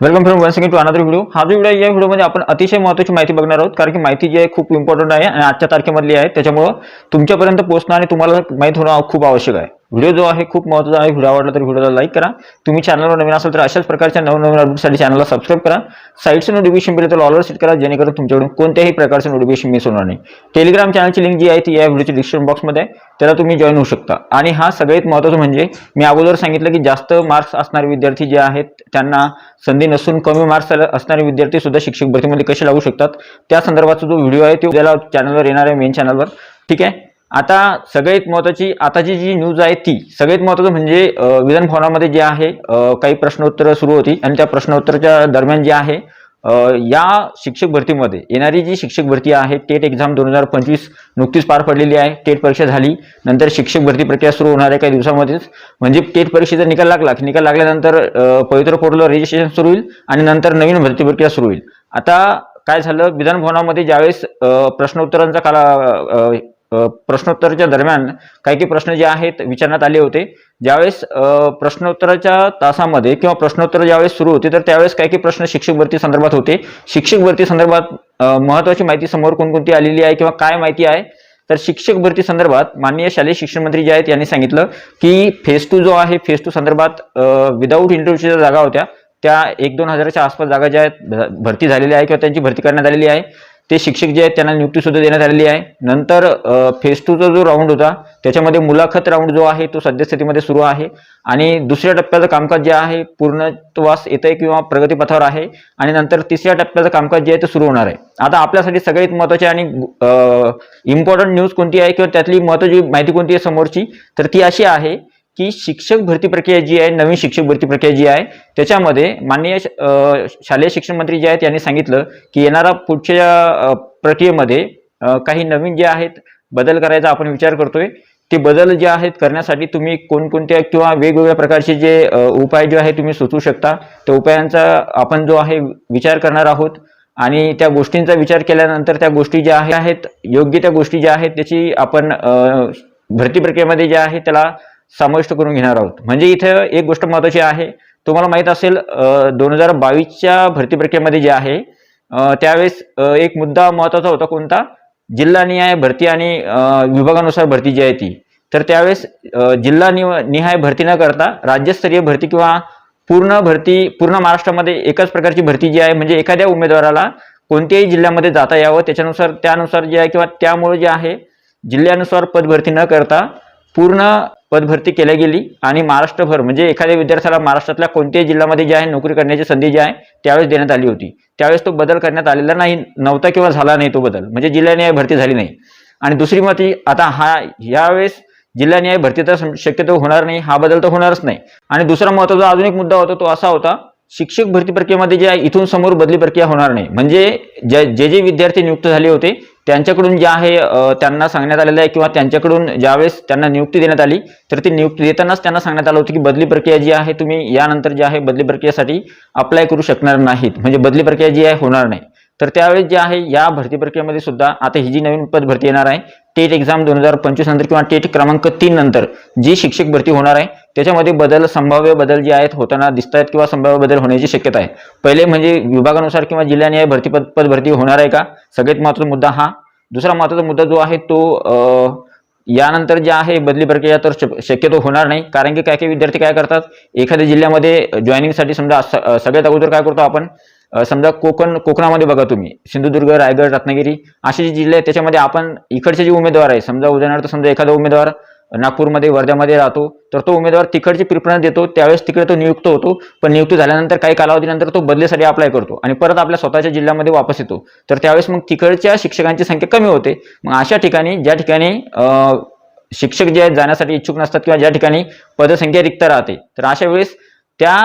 Welcome from once again to another video हा जो video या व्हिडिओमध्ये आपण अतिशय महत्त्वाची माहिती बघणार आहोत. कारण की माहिती जी आहे खूप इम्पॉर्टंट आहे आणि आजच्या तारखेमधली आहे. त्याच्यामुळं तुमच्यापर्यंत पोहोचणं आणि तुम्हाला माहिती होणं खूप आवश्यक आहे. व्हिडिओ जो आहे खूप महत्त्वाचा आहे. व्हिडिओ आवडला तर व्हिडिओला लाईक करा. तुम्ही चॅनलवर नवीन असाल तर अशाच प्रकारच्या नवनवीन अपडेटसाठी चॅनलला सबस्क्राईब करा. साईटचं नोटिफिकेशन बिल तर ऑलवर सेट करा जेणेकरून तुमच्याकडून कोणत्याही प्रकारचं नोटिफिकेशन मिस होणार नाही. टेलिग्राम चॅनलची लिंक जी आहे ती या व्हिडिओच्या डिस्क्रिप्शन बॉक्समध्ये आहे. त्याला तुम्ही जॉईन होऊ शकता. आणि हा सगळ्यात महत्त्वाचं म्हणजे मी अगोदर सांगितलं की जास्त मार्क्स असणारे विद्यार्थी जे आहेत त्यांना संधी नसून कमी मार्क्स असणारे विद्यार्थी सुद्धा शिक्षक भरतीमध्ये कसे लागू शकतात? त्या संदर्भाचा जो व्हिडिओ आहे तो उद्याला चॅनलवर येणार आहे मेन चॅनलवर ठीक आहे? आता सगळ्यात महत्त्वाची आताची जी न्यूज आहे ती सगळ्यात महत्त्वाचं म्हणजे विधानभवनामध्ये विधान भवनामध्ये जे आहे काही प्रश्नोत्तर सुरू होती आणि त्या प्रश्नोत्तराच्या दरम्यान जे आहे या शिक्षक भरतीमध्ये येणारी जी शिक्षक भरती आहे टेट एक्झाम दोन हजार पंचवीस नुकतीच पार पडलेली आहे टेट परीक्षा झाली नंतर शिक्षक भरती प्रक्रिया सुरू होणार आहे काही दिवसामध्येच. म्हणजे टेट परीक्षेचा निकाल लागला की निकाल लागल्यानंतर पवित्र पोर्टलवर रजिस्ट्रेशन सुरू होईल आणि नंतर नवीन भरती प्रक्रिया सुरू होईल. आता काय झालं विधानभवनामध्ये ज्यावेळेस प्रश्नोत्तरांचा काला प्रश्नोत्तराच्या दरम्यान काही काही प्रश्न जे आहेत विचारण्यात आले होते. ज्यावेळेस प्रश्नोत्तराच्या तासामध्ये किंवा प्रश्नोत्तर ज्यावेळेस सुरू होते तर त्यावेळेस काही काही प्रश्न शिक्षक भरती संदर्भात होते. शिक्षक भरती संदर्भात महत्वाची माहिती समोर कोणकोणती आलेली आहे किंवा काय माहिती आहे? तर शिक्षक भरती संदर्भात माननीय शालेय शिक्षण मंत्री जे आहेत यांनी सांगितलं की फेज टू जो आहे फेज टू संदर्भात विदाऊट इंटरव्ह्यूच्या जागा होत्या त्या एक दोन हजाराच्या आसपास जागा ज्या आहेत भरती झालेल्या आहे किंवा त्यांची भरती करण्यात आलेली आहे. ते शिक्षक जे आहेत त्यांना नियुक्ती सुद्धा देण्यात आलेली आहे. नंतर फेज टूचा जो राऊंड होता त्याच्यामध्ये मुलाखत राऊंड जो आहे तो सद्यस्थितीमध्ये सुरू आहे. आणि दुसऱ्या टप्प्याचं कामकाज जे आहे पूर्णत्वास येत आहे किंवा प्रगतीपथावर आहे. आणि नंतर तिसऱ्या टप्प्याचं कामकाज जे आहे ते सुरू होणार आहे. आता आपल्यासाठी सगळ्यात महत्त्वाची आणि इम्पॉर्टंट न्यूज कोणती आहे किंवा त्यातली महत्त्वाची माहिती कोणती आहे समोरची? तर ती अशी आहे की शिक्षक भरती प्रक्रिया जी आहे नवीन शिक्षक भरती प्रक्रिया जी आहे त्याच्यामध्ये माननीय शालेय शिक्षण मंत्री जे आहेत यांनी सांगितलं की येणारा पुढच्या प्रक्रियेमध्ये काही नवीन जे आहेत बदल करायचा आपण विचार करतोय. ते बदल जे आहेत करण्यासाठी तुम्ही कोणकोणत्या किंवा वेगवेगळ्या प्रकारचे जे उपाय जे आहे तुम्ही सुचवू शकता. त्या उपायांचा आपण जो आहे विचार करणार आहोत. आणि त्या गोष्टींचा विचार केल्यानंतर त्या गोष्टी ज्या आहेत योग्य त्या गोष्टी ज्या आहेत त्याची आपण भरती प्रक्रियेमध्ये जे आहे त्याला समाविष्ट करून घेणार आहोत. म्हणजे इथं एक गोष्ट महत्वाची आहे. तुम्हाला माहीत असेल दोन हजार बावीसच्या भरती प्रक्रियेमध्ये जे आहे त्यावेळेस एक मुद्दा महत्त्वाचा होता कोणता? जिल्हा निहाय भरती आणि विभागानुसार भरती जी आहे ती. तर त्यावेळेस जिल्हा निव निहाय भरती न करता राज्यस्तरीय भरती किंवा पूर्ण भरती पूर्ण महाराष्ट्रामध्ये एकाच प्रकारची भरती जी आहे म्हणजे एखाद्या उमेदवाराला कोणत्याही जिल्ह्यामध्ये जाता यावं त्याच्यानुसार त्यानुसार जे आहे किंवा त्यामुळे जे आहे जिल्ह्यानुसार पदभरती न करता पूर्ण पदभरती केल्या गेली आणि महाराष्ट्रभर म्हणजे एखाद्या विद्यार्थ्याला महाराष्ट्रातल्या कोणत्याही जिल्ह्यामध्ये जे आहे नोकरी करण्याची संधी जी आहे त्यावेळेस देण्यात आली होती. त्यावेळेस तो बदल करण्यात आलेला नाही नव्हता किंवा झाला नाही तो बदल. म्हणजे जिल्ह्याने भरती झाली नाही. आणि दुसरी मती आता हा यावेळेस जिल्हा न्याय भरती तर शक्यतो होणार नाही हा बदल तर होणारच नाही. आणि दुसरा महत्त्वाचा अजून एक मुद्दा होता तो असा होता शिक्षक भरती प्रक्रियेमध्ये जे आहे इथून समोर बदली प्रक्रिया होणार नाही. म्हणजे जे जे विद्यार्थी नियुक्त झाले होते त्यांच्याकडून जे आहे त्यांना सांगण्यात आलेलं आहे किंवा त्यांच्याकडून ज्यावेळेस त्यांना नियुक्ती देण्यात आली तर ती नियुक्ती देतानाच त्यांना सांगण्यात आलं होतं की बदली प्रक्रिया जी आहे तुम्ही यानंतर जी आहे बदली प्रक्रियेसाठी अप्लाय करू शकणार नाहीत. म्हणजे बदली प्रक्रिया जी आहे होणार नाही. तर त्यावेळेस जे आहे या भरती प्रक्रियेमध्ये सुद्धा आता ही जी नवीन पद भरती येणार आहे टेट एक्झाम दोन हजार पंचवीस नंतर किंवा टेट क्रमांक तीन नंतर जी शिक्षक भरती होणार आहे त्याच्यामध्ये बदल संभाव्य बदल जे आहेत होताना दिसत आहेत किंवा संभाव्य बदल होण्याची शक्यता आहे. पहिले म्हणजे विभागानुसार किंवा जिल्ह्याने भरती पद पद भरती होणार आहे का? सगळ्यात महत्त्वाचा मुद्दा हा. दुसरा महत्त्वाचा मुद्दा जो आहे तो यानंतर जे आहे बदली प्रक्रिया तर शक्यतो होणार नाही. कारण की काय काही विद्यार्थी काय करतात? एखाद्या जिल्ह्यामध्ये जॉईनिंगसाठी समजा सगळ्यात अगोदर काय करतो आपण? समजा कोकण कोकणामध्ये बघा तुम्ही. सिंधुदुर्ग रायगड रत्नागिरी असे जे जिल्हे आहेत त्याच्यामध्ये आपण इकडचे जे उमेदवार आहे समजा उदाहरणार्थ समजा एखादा उमेदवार नागपूरमध्ये वर्ध्यामध्ये राहतो तर तो उमेदवार तिकडची प्रिफरन्स देतो त्यावेळेस तिकडे तो नियुक्त होतो पण नियुक्त झाल्यानंतर काही कालावधीनंतर तो बदलीसाठी अप्लाय करतो आणि परत आपल्या स्वतःच्या जिल्ह्यामध्ये वापस येतो. तर त्यावेळेस मग तिकडच्या शिक्षकांची संख्या कमी होते. मग अशा ठिकाणी ज्या ठिकाणी शिक्षक जे आहेत जाण्यासाठी इच्छुक नसतात किंवा ज्या ठिकाणी पदसंख्या रिक्त राहते तर अशा वेळेस त्या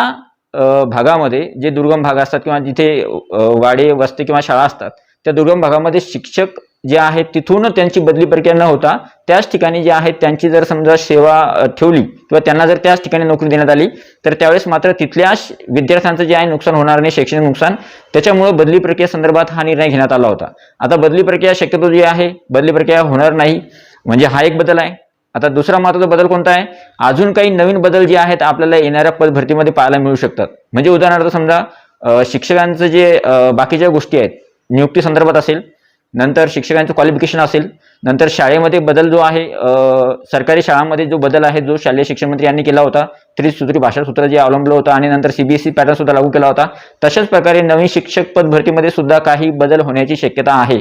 भागामध्ये जे दुर्गम भाग असतात किंवा जिथे वाडे वस्ती किंवा शाळा असतात त्या दुर्गम भागामध्ये शिक्षक जे आहेत तिथून त्यांची बदली प्रक्रिया न होता त्याच ठिकाणी जे आहेत त्यांची जर समजा सेवा ठेवली किंवा त्यांना जर त्याच ठिकाणी नोकरी देण्यात आली तर त्यावेळेस मात्र तिथल्या विद्यार्थ्यांचं जे आहे नुकसान होणार नाही शैक्षणिक नुकसान. त्याच्यामुळे बदली प्रक्रिया संदर्भात हा निर्णय घेण्यात आला होता. आता बदली प्रक्रिया शक्यतो जी आहे बदली प्रक्रिया होणार नाही. म्हणजे हा एक बदल आहे. आता दुसरा महत्त्वाचा बदल कोणता आहे? अजून काही नवीन बदल जे आहेत आपल्याला येणाऱ्या पद भरतीमध्ये पाहायला मिळू शकतात. म्हणजे उदाहरणार्थ समजा शिक्षकांचं जे बाकीच्या गोष्टी आहेत नियुक्ती संदर्भात असेल नंतर शिक्षकांचं क्वालिफिकेशन असेल नंतर शाळेमध्ये बदल जो आहे सरकारी शाळांमध्ये जो बदल आहे जो शालेय शिक्षण मंत्री यांनी केला होता त्रिसूत्री भाषा सूत्र जे अवलंबलं होतं आणि नंतर सीबीएसई पॅटर्न सुद्धा लागू केला होता तशाच प्रकारे नवीन शिक्षक पद भरतीमध्ये सुद्धा काही बदल होण्याची शक्यता आहे.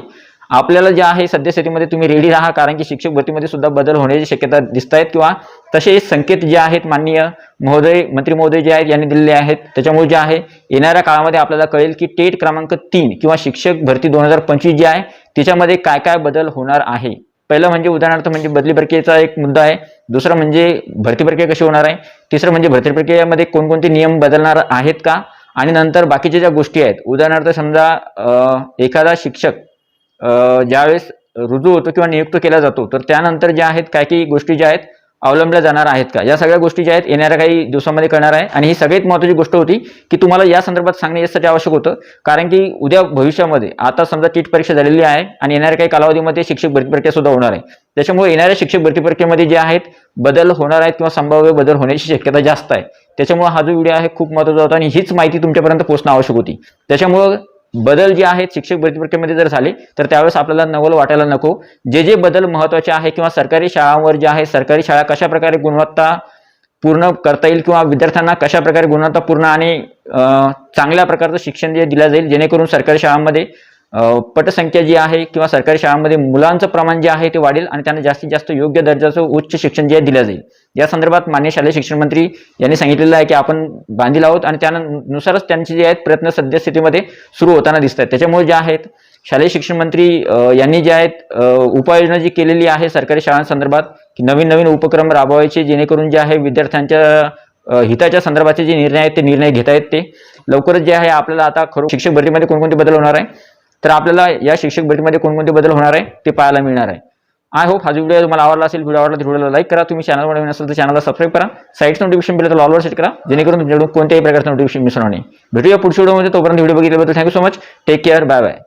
आपल्याला जे आहे सद्यस्थितीमध्ये तुम्ही रेडी राहा कारण की शिक्षक भरतीमध्ये सुद्धा बदल होण्याची शक्यता दिसत आहेत किंवा तसे संकेत जे आहेत माननीय महोदय मंत्री महोदय जे आहेत यांनी दिलेले आहेत. त्याच्यामुळे जे आहे येणाऱ्या काळामध्ये आपल्याला कळेल की टेट क्रमांक तीन किंवा शिक्षक भरती दोन हजार पंचवीस जी आहे त्याच्यामध्ये काय काय बदल होणार आहे? पहिलं म्हणजे उदाहरणार्थ म्हणजे बदली प्रक्रियेचा एक मुद्दा आहे. दुसरं म्हणजे भरती प्रक्रिया कशी होणार आहे? तिसरं म्हणजे भरती प्रक्रियेमध्ये कोणकोणते नियम बदलणार आहेत का? आणि नंतर बाकीच्या ज्या गोष्टी आहेत उदाहरणार्थ समजा एखादा शिक्षक ज्यावेळेस रुजू होतो किंवा नियुक्त केला जातो तर त्यानंतर ज्या आहेत काही काही गोष्टी ज्या आहेत अवलंबल्या जाणार आहेत का? या सगळ्या गोष्टी ज्या आहेत येणाऱ्या काही दिवसांमध्ये करणार आहे. आणि ही सगळ्यात महत्त्वाची गोष्ट होती की तुम्हाला या संदर्भात सांगणे यासाठी आवश्यक होतं. कारण की उद्या भविष्यामध्ये आता समजा टीट परीक्षा झालेली आहे आणि येणाऱ्या काही कालावधीमध्ये शिक्षक भरती प्रक्रिया सुद्धा होणार आहे. त्याच्यामुळे येणाऱ्या शिक्षक भरती प्रक्रियेमध्ये जे आहेत बदल होणार आहेत किंवा संभाव्य बदल होण्याची शक्यता जास्त आहे. त्याच्यामुळे हा जो व्हिडिओ आहे खूप महत्त्वाचा होता आणि हीच माहिती तुमच्यापर्यंत पोहोचणं आवश्यक होती. त्याच्यामुळं बदल जे आहेत शिक्षक भरती प्रक्रियेमध्ये जर झाले तर त्यावेळेस आपल्याला नवल वाटायला नको. जे जे बदल महत्त्वाचे आहे किंवा सरकारी शाळांवर जे आहे सरकारी शाळा कशा प्रकारे गुणवत्ता पूर्ण करता येईल किंवा विद्यार्थ्यांना कशा प्रकारे गुणवत्तापूर्ण आणि चांगल्या प्रकारचं शिक्षण जे दिलं जाईल जेणेकरून सरकारी शाळांमध्ये पटसंख्या जी आहे किंवा सरकारी शाळांमध्ये मुलांचं प्रमाण जे आहे ते वाढेल आणि त्यांना जास्तीत जास्त योग्य दर्जाचं उच्च शिक्षण जे दिलं जाईल. या संदर्भात मान्य शालेय शिक्षण मंत्री यांनी सांगितलेलं आहे की आपण बांधील आहोत आणि त्यानुसारच त्यांचे जे आहेत प्रयत्न सद्यस्थितीमध्ये सुरू होताना दिसत आहेत. त्याच्यामुळे जे आहेत शालेय शिक्षण मंत्री यांनी जे आहेत उपाययोजना जी केलेली आहे सरकारी शाळांसंदर्भात की नवीन नवीन उपक्रम राबवायचे जेणेकरून जे आहे विद्यार्थ्यांच्या हिताच्या संदर्भाचे जे निर्णय आहेत ते निर्णय घेता आहेत ते लवकरच जे आहे आपल्याला आता खरं शिक्षक भरतीमध्ये कोणकोणते बदल होणार आहे? तर आपल्याला या शिक्षक भरतीमध्ये कोणकोणते बदल होणार आहे ते पाहायला मिळणार आहे. आय होप हा व्हिडिओ तुम्हाला आवडला असेल व्हिडिओ आवडला तर व्हिडिओला लाईक करा. तुम्ही चॅनलवर नवीन असेल तर चॅनलला सबस्क्राईब करा. साईट नोटिफिकेशन बिल तर ऑलवर सेट करा. जेणेकरून तुमच्याकडून कोणत्याही प्रकारचं नोटिफिकेशन मिसणार नाही. भेटूया पुढच्या व्हिडिओमध्ये तोपर्यंत video बघितल्याबद्दल thank you so much take care bye bye